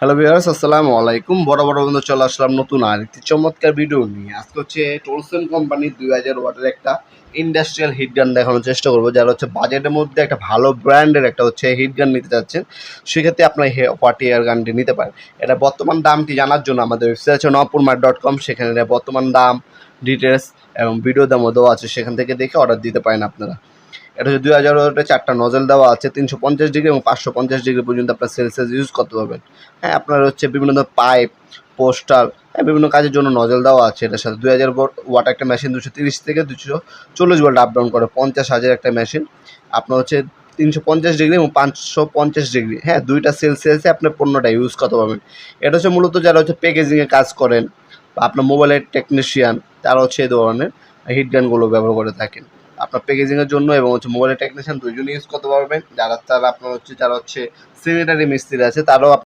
Hello viewers আসসালামু আলাইকুম। বড় বড় বন্ধু চলে আসলাম নতুন আর একটি চমৎকার ভিডিও নিয়ে। আজকে হচ্ছে টোলসন কোম্পানির দুই হাজার ওয়াটের একটা ইন্ডাস্ট্রিয়াল হিট গান দেখানোর চেষ্টা করব, যারা হচ্ছে বাজেটের মধ্যে একটা ভালো ব্র্যান্ডের একটা হচ্ছে হিট গান নিতে চাচ্ছেন। সেক্ষেত্রে আপনার হে পার্টি এয়ার গানটি নিতে পারেন। এটা বর্তমান দামটি জানার জন্য আমাদের ওয়েবসাইট আছে নপুরমার ডট কম সেখানে বর্তমান দাম ডিটেলস এবং ভিডিও দামও দেওয়া আছে, সেখান থেকে দেখে অর্ডার দিতে পারেন আপনারা। এটা হচ্ছে দুই হাজার ওয়াটের চারটা নজল দেওয়া আছে, তিনশো পঞ্চাশ ডিগ্রি এবং পাঁচশো পঞ্চাশ ডিগ্রি পর্যন্ত আপনার সেলসিয়াস ইউজ করতে পারবেন। হ্যাঁ আপনার হচ্ছে বিভিন্ন ধরনের পাইপ পোস্টার হ্যাঁ বিভিন্ন কাজের জন্য নজল দেওয়া আছে। এটার সাথে দুই হাজার ওয়াট একটা মেশিন দুশো তিরিশ থেকে দুশো চল্লিশ ভোল্ট আপ ডাউন করে, পঞ্চাশ হাজার একটা মেশিন আপনার হচ্ছে তিনশো পঞ্চাশ ডিগ্রি এবং পাঁচশো পঞ্চাশ ডিগ্রি হ্যাঁ দুইটা সেলসিয়াসে আপনি পণ্যটা ইউজ করতে পারবেন। এটা হচ্ছে মূলত যারা হচ্ছে প্যাকেজিংয়ে কাজ করেন বা আপনার মোবাইলের টেকনিশিয়ান তারা হচ্ছে এই ধরনের হিট গানগুলো ব্যবহার করে থাকেন। আপনার প্যাকেজিংয়ের জন্য এবং হচ্ছে মোবাইলের টেকনিশিয়ান দুইজনই ইউজ করতে পারবেন। যারা তারা আপনার হচ্ছে যারা হচ্ছে সেনিটারি মিস্ত্রি আছে, তারাও